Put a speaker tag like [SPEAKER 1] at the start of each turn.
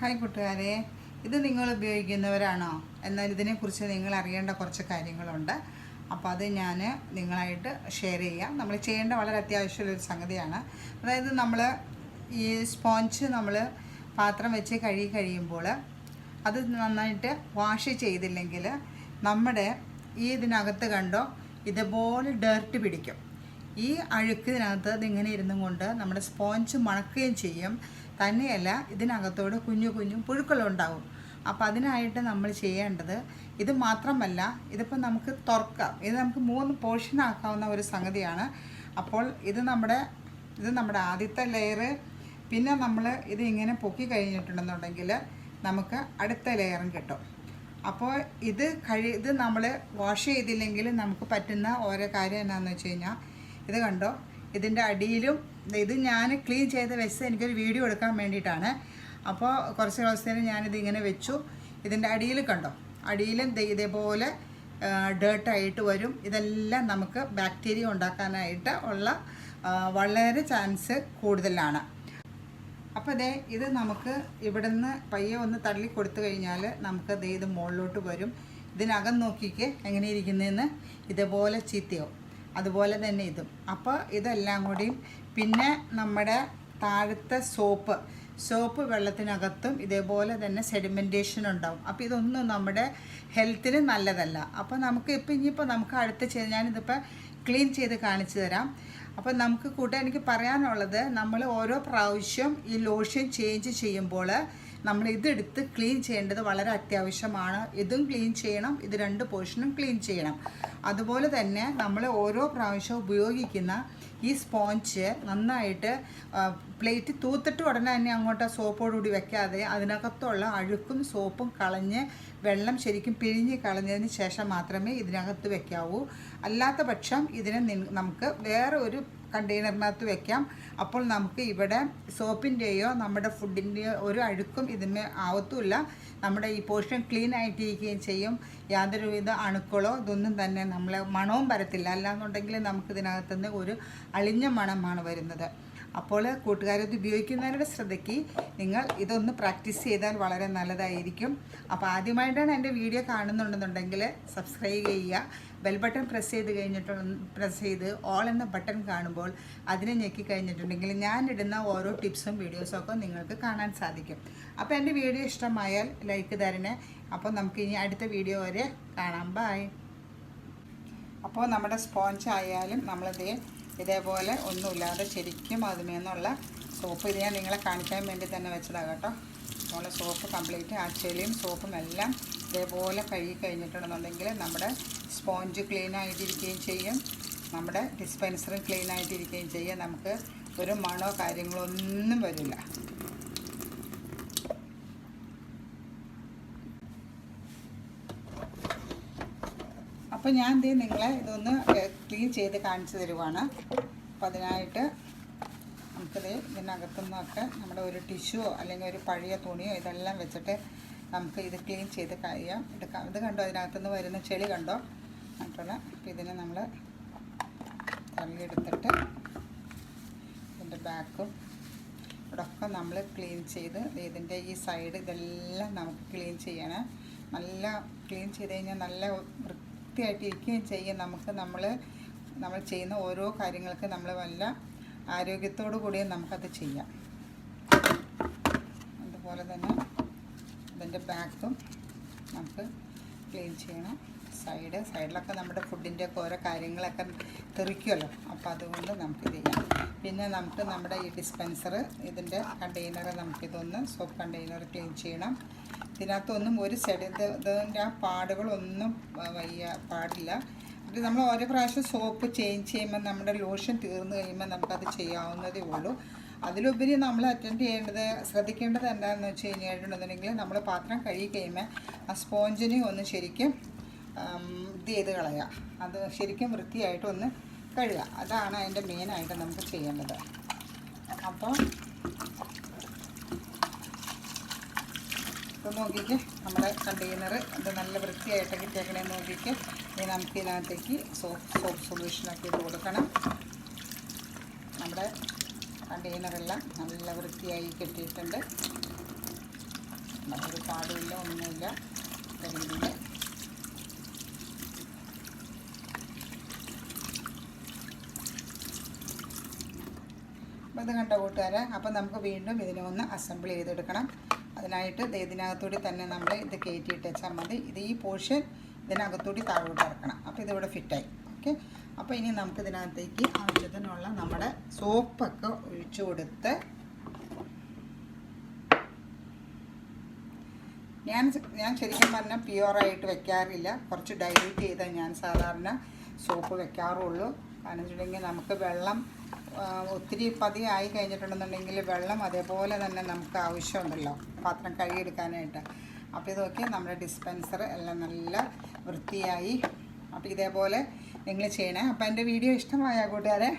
[SPEAKER 1] Hi കൂട്ടുകാരെ. ഇത് നിങ്ങൾ ഉപയോഗിക്കുന്നവരാണോ? എന്നാൽ ഇതിനെക്കുറിച്ച് നിങ്ങൾ അറിയേണ്ട കുറച്ച് കാര്യങ്ങളുണ്ട്. അപ്പോൾ അത് ഞാൻ നിങ്ങളായിട്ട് ഷെയർ ചെയ്യാം. നമ്മൾ ചെയ്യേണ്ട വളരെ അത്യാവശ്യമുള്ളൊരു സംഗതിയാണ്. അതായത് നമ്മൾ ഈ സ്പോഞ്ച് നമ്മൾ പാത്രം വെച്ച് കഴുകി കഴിയുമ്പോൾ അത് നന്നായിട്ട് വാഷ് ചെയ്തില്ലെങ്കിൽ നമ്മുടെ ഈ ഇതിനകത്ത് കണ്ടോ ഇതുപോലെ ഡേർട്ട് പിടിക്കും. ഈ അഴുക്കിനകത്ത് ഇങ്ങനെ ഇരുന്നും കൊണ്ട് നമ്മുടെ സ്പോഞ്ച് മണക്കുകയും ചെയ്യും. തന്നെയല്ല ഇതിനകത്തോട് കുഞ്ഞു കുഞ്ഞു പുഴുക്കളുണ്ടാവും. അപ്പം അതിനായിട്ട് നമ്മൾ ചെയ്യേണ്ടത് ഇത് മാത്രമല്ല ഇതിപ്പോൾ നമുക്ക് തുറക്കാം. ഇത് നമുക്ക് മൂന്ന് പോർഷൻ ആക്കാവുന്ന ഒരു സംഗതിയാണ്. അപ്പോൾ ഇത് നമ്മുടെ ഇത് നമ്മുടെ ആദ്യത്തെ ലെയർ പിന്നെ നമ്മൾ ഇത് ഇങ്ങനെ പൊക്കി കഴിഞ്ഞിട്ടുണ്ടെന്നുണ്ടെങ്കിൽ നമുക്ക് അടുത്ത ലെയറും കിട്ടും. അപ്പോൾ ഇത് കഴി ഇത് നമ്മൾ വാഷ് ചെയ്തില്ലെങ്കിൽ നമുക്ക് പറ്റുന്ന ഓരോ കാര്യം എന്താണെന്ന് വെച്ച് കഴിഞ്ഞാൽ ഇത് കണ്ടോ? ഇതിന്റെ അടിയിലും ഇത് ഞാൻ ക്ലീൻ ചെയ്ത് വെച്ച് എനിക്കൊരു വീഡിയോ എടുക്കാൻ വേണ്ടിയിട്ടാണ്. അപ്പോൾ കുറച്ച് ദിവസത്തേന് ഞാനിത് ഇങ്ങനെ വെച്ചു. ഇതിന്റെ അടിയിൽ കണ്ടോ? അടിയിലും ഇതേപോലെ ഡേർട്ടായിട്ട് വരും. ഇതെല്ലാം നമുക്ക് ബാക്ടീരിയ ഉണ്ടാക്കാനായിട്ട് ഉള്ള വളരെ ചാൻസ് കൂടുതലാണ്. അപ്പോൾ ദേ ഇത് നമുക്ക് ഇവിടുന്ന് പയ്യെ ഒന്ന് തള്ളി കൊടുത്തു കഴിഞ്ഞാൽ നമുക്ക് ദേ ഇത് മുകളിലോട്ട് വരും. ഇതിനകം നോക്കിക്ക് എങ്ങനെ ഇരിക്കുന്നതെന്ന് ഇതേപോലെ ചീത്തയാവും. അതുപോലെ തന്നെ ഇതും. അപ്പോൾ ഇതെല്ലാം കൂടിയും പിന്നെ നമ്മുടെ താഴത്തെ സോപ്പ്. സോപ്പ് വെള്ളത്തിനകത്തും ഇതേപോലെ തന്നെ സെഡിമെന്റേഷൻ ഉണ്ടാവും. അപ്പോൾ ഇതൊന്നും നമ്മുടെ ഹെൽത്തിന് നല്ലതല്ല. അപ്പോൾ നമുക്ക് ഇപ്പോൾ ഇനിയിപ്പോൾ നമുക്ക് അടുത്ത് ചെയ്ത് ഞാനിതിപ്പോൾ ക്ലീൻ ചെയ്ത് കാണിച്ചു തരാം. അപ്പോൾ നമുക്ക് കൂട്ടാൻ എനിക്ക് പറയാനുള്ളത് നമ്മൾ ഓരോ പ്രാവശ്യം ഈ ലോഷൻ ചേഞ്ച് ചെയ്യുമ്പോൾ നമ്മൾ ഇതെടുത്ത് ക്ലീൻ ചെയ്യേണ്ടത് വളരെ അത്യാവശ്യമാണ്. ഇതും ക്ലീൻ ചെയ്യണം ഇത് രണ്ട് പോർഷനും ക്ലീൻ ചെയ്യണം. അതുപോലെ തന്നെ നമ്മൾ ഓരോ പ്രാവശ്യം ഉപയോഗിക്കുന്ന ഈ സ്പോഞ്ച് നന്നായിട്ട് പ്ലേറ്റ് തൂത്തിട്ട് ഉടനെ തന്നെ അങ്ങോട്ട് സോപ്പോടുകൂടി വെക്കാതെ അതിനകത്തുള്ള അഴുക്കും സോപ്പും കളഞ്ഞ് വെള്ളം ശരിക്കും പിഴിഞ്ഞ് കളഞ്ഞതിന് ശേഷം മാത്രമേ ഇതിനകത്ത് വെക്കാവൂ. അല്ലാത്ത പക്ഷം ഇതിനെ നമുക്ക് വേറെ ഒരു കണ്ടെയ്നറിനകത്ത് വെക്കാം. അപ്പോൾ നമുക്ക് ഇവിടെ സോപ്പിന്റെയോ നമ്മുടെ ഫുഡിന്റെയോ ഒരു അഴുക്കും ഇതിന്മേ ആവത്തുമില്ല. നമ്മുടെ ഈ പോർഷൻ ക്ലീൻ ആയിട്ടിരിക്കുകയും ചെയ്യും. യാതൊരുവിധ അണുക്കളോ ഇതൊന്നും തന്നെ നമ്മളെ മണവും വരത്തില്ല. അല്ലാന്നുണ്ടെങ്കിൽ നമുക്ക് ഇതിനകത്തുനിന്ന് ഒരു അളിഞ്ഞ മണമാണ് വരുന്നത്. അപ്പോൾ കൂട്ടുകാരത് ഉപയോഗിക്കുന്നവരുടെ ശ്രദ്ധയ്ക്ക്. നിങ്ങൾ ഇതൊന്ന് പ്രാക്ടീസ് ചെയ്താൽ വളരെ നല്ലതായിരിക്കും. അപ്പോൾ ആദ്യമായിട്ടാണ് എന്റെ വീഡിയോ കാണുന്നുണ്ടെന്നുണ്ടെങ്കിൽ സബ്സ്ക്രൈബ് ചെയ്യുക. ബെൽ ബട്ടൺ പ്രസ് ചെയ്ത് കഴിഞ്ഞിട്ട് പ്രസ് ചെയ്ത് ഓൾ എന്ന ബട്ടൺ കാണുമ്പോൾ അതിനെ ഞെക്കി കഴിഞ്ഞിട്ടുണ്ടെങ്കിൽ ഞാൻ ഇടുന്ന ഓരോ ടിപ്സും വീഡിയോസും ഒക്കെ നിങ്ങൾക്ക് കാണാൻ സാധിക്കും. അപ്പോൾ എന്റെ വീഡിയോ ഇഷ്ടമായാൽ ലൈക്ക് തരണേ. അപ്പോൾ നമുക്ക് ഇനി അടുത്ത വീഡിയോ വരെ കാണാം. ബായ് അപ്പോൾ നമ്മുടെ സ്പോഞ്ച് ആയാലും നമ്മളിതേ ഇതേപോലെ ഒന്നുമില്ലാതെ ശരിക്കും അതിമേന്നുള്ള സോപ്പ് ഇത് ഞാൻ നിങ്ങളെ കാണിക്കാൻ വേണ്ടി തന്നെ വെച്ചതാണ് കേട്ടോ. നമ്മളെ സോപ്പ് കംപ്ലീറ്റ് ആ ചെളിയും സോപ്പും എല്ലാം ഇതേപോലെ കഴുകി കഴിഞ്ഞിട്ടുണ്ടെന്നുണ്ടെങ്കിൽ നമ്മുടെ സ്പോഞ്ച് ക്ലീൻ ആയിട്ടിരിക്കുകയും ചെയ്യും. നമ്മുടെ ഡിസ്പെൻസറും ക്ലീൻ ആയിട്ടിരിക്കുകയും ചെയ്യും. നമുക്ക് ഒരു മണോ കാര്യങ്ങളൊന്നും വരില്ല. അപ്പോൾ ഞാൻ ദേ നിങ്ങളെ ഇതൊന്ന് ക്ലീൻ ചെയ്ത് കാണിച്ചു തരുവാണ്. അപ്പോൾ അതിനായിട്ട് നമുക്കിത് ഇതിനകത്തു നിന്നൊക്കെ നമ്മുടെ ഒരു ടിഷ്യൂവോ അല്ലെങ്കിൽ ഒരു പഴയ തുണിയോ ഇതെല്ലാം വെച്ചിട്ട് നമുക്ക് ഇത് ക്ലീൻ ചെയ്ത് കഴിയാം എടുക്കാം. ഇത് കണ്ടോ? അതിനകത്തുനിന്ന് വരുന്ന ചെളി കണ്ടോ? ആയിട്ടുള്ള അപ്പോൾ ഇതിനെ നമ്മൾ തള്ളിയെടുത്തിട്ട് ഇതിന്റെ ബാക്കും ഇവിടെയൊക്കെ നമ്മൾ ക്ലീൻ ചെയ്ത് ഇതിന്റെ ഈ സൈഡ് ഇതെല്ലാം നമുക്ക് ക്ലീൻ ചെയ്യണം. നല്ല ക്ലീൻ ചെയ്ത് കഴിഞ്ഞാൽ നല്ല വൃത്തിയായിട്ട് ഇരിക്കുകയും ചെയ്യും. നമുക്ക് നമ്മൾ നമ്മൾ ചെയ്യുന്ന ഓരോ കാര്യങ്ങൾക്ക് നമ്മൾ വല്ല ആരോഗ്യത്തോടു കൂടിയും നമുക്കത് ചെയ്യാം. അതുപോലെ തന്നെ ഇതിന്റെ ബാക്കും നമുക്ക് ക്ലീൻ ചെയ്യണം. സൈഡ് സൈഡിലൊക്കെ നമ്മുടെ ഫുഡിന്റെ ഒക്കെ ഓരോ കാര്യങ്ങളൊക്കെ തെറിക്കുമല്ലോ അപ്പോൾ അതുകൊണ്ട് നമുക്ക് ചെയ്യാം. പിന്നെ നമുക്ക് നമ്മുടെ ഈ ഡിസ്പെൻസർ ഇതിന്റെ കണ്ടെയ്നർ നമുക്കിതൊന്ന് സോപ്പ് കണ്ടെയ്നർ ക്ലീൻ ചെയ്യണം. ഇതിനകത്തൊന്നും ഒരു സൈഡ് ഇത് ഇതിന്റെ ആ പാടുകളൊന്നും വയ്യ പാടില്ല. ഇത് നമ്മൾ ഓരോ പ്രാവശ്യം സോപ്പ് ചേഞ്ച് ചെയ്യുമ്പോൾ നമ്മുടെ ലോഷൻ തീർന്നു കഴിയുമ്പോൾ നമുക്കത് ചെയ്യാവുന്നതേ ഉള്ളൂ. അതിലുപരി നമ്മൾ അറ്റൻഡ് ചെയ്യേണ്ടത് ശ്രദ്ധിക്കേണ്ടത് എന്താണെന്ന് വെച്ച് കഴിഞ്ഞിട്ടുണ്ടെന്നുണ്ടെങ്കിൽ നമ്മൾ പാത്രം കഴുകി കഴിയുമ്പോൾ ആ സ്പോഞ്ചിനെ ഒന്ന് ശരിക്കും ഇത് ചെയ്ത് കളയുക. അത് ശരിക്കും വൃത്തിയായിട്ടൊന്ന് കഴുകുക. അതാണ് അതിന്റെ മെയിനായിട്ട് നമുക്ക് ചെയ്യേണ്ടത്. അപ്പോൾ ഇപ്പം നോക്കിക്ക് നമ്മുടെ കണ്ടെയ്നർ ഇത് നല്ല വൃത്തിയായിട്ട് കിട്ടിയേക്കണേ നോക്കിക്ക് ഇനി നമുക്ക് ഇതിനകത്തേക്ക് സോപ്പ് സോപ്പ് സൊല്യൂഷനൊക്കെ ഇട്ട് കൊടുക്കണം. നമ്മുടെ കണ്ടെയ്നറെല്ലാം നല്ല വൃത്തിയായി കെട്ടിയിട്ടുണ്ട്. നമുക്കൊരു പാടുമില്ല ഒന്നുമില്ല. അപ്പോൾ ഇത് കണ്ട കൂട്ടുകാരെ? അപ്പോൾ നമുക്ക് വീണ്ടും ഇതിനെ ഒന്ന് അസംബിൾ ചെയ്തെടുക്കണം. അതിനായിട്ട് ഇതിനകത്തൂടി തന്നെ നമ്മൾ ഇത് കയറ്റിയിട്ട് വെച്ചാൽ മതി. ഇത് ഈ പോർഷൻ ഇതിനകത്തൂടി താഴോട്ട് ഇറക്കണം. അപ്പോൾ ഇതിവിടെ ഫിറ്റായി ഓക്കെ അപ്പോൾ ഇനി നമുക്ക് ഇതിനകത്തേക്ക് ആവശ്യത്തിനുള്ള നമ്മുടെ സോപ്പൊക്കെ ഒഴിച്ചു കൊടുത്ത് ഞാൻ ഞാൻ ശരിക്കും പറഞ്ഞാൽ പ്യുവറായിട്ട് വെക്കാറില്ല. കുറച്ച് ഡൈല്യൂട്ട് ചെയ്താൽ ഞാൻ സാധാരണ സോപ്പ് വെക്കാറുള്ളൂ. കാരണം നമുക്ക് വെള്ളം ഒത്തിരി പതിയെ ആയി കഴിഞ്ഞിട്ടുണ്ടെന്നുണ്ടെങ്കിൽ വെള്ളം അതേപോലെ തന്നെ നമുക്ക് ആവശ്യമുണ്ടല്ലോ പാത്രം കഴുകിയെടുക്കാനായിട്ട്. അപ്പോൾ ഇതൊക്കെ നമ്മുടെ ഡിസ്പെൻസർ എല്ലാം നല്ല വൃത്തിയായി. അപ്പോൾ ഇതേപോലെ നിങ്ങൾ ചെയ്യണേ. അപ്പോൾ എന്റെ വീഡിയോ ഇഷ്ടമായ കൂട്ടുകാരെ